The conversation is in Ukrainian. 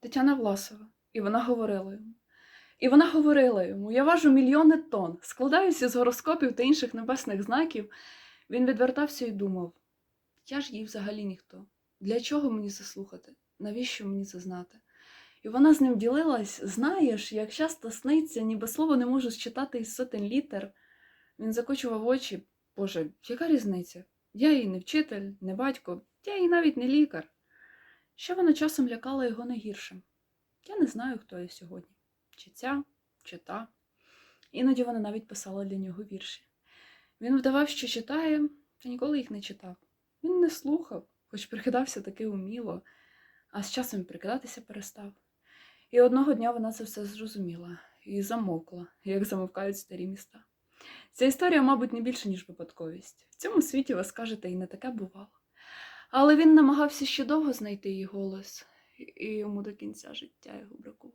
Тетяна Власова, і вона говорила йому. І вона говорила йому: Я важу мільйони тонн, складаюся з гороскопів та інших небесних знаків. Він відвертався і думав: я ж їй взагалі ніхто. Для чого мені це слухати? Навіщо мені це знати? І вона з ним ділилась, знаєш, як часто сниться, ніби слово не можу считати із сотень літер. Він закочував очі. Боже, яка різниця? Я їй не вчитель, не батько, я їй навіть не лікар. Ще вона часом лякала його не гіршим. Я не знаю, хто я сьогодні. Чи ця, чи та. Іноді вона навіть писала для нього вірші. Він вдавав, що читає, та ніколи їх не читав. Він не слухав, хоч прикидався таки уміло, а з часом прикидатися перестав. І одного дня вона це все зрозуміла і замовкла, як замовкають старі міста. Ця історія, мабуть, не більше, ніж випадковість. В цьому світі ви скажете, і не таке бувало. Але він намагався ще довго знайти її голос, і йому до кінця життя його бракувало.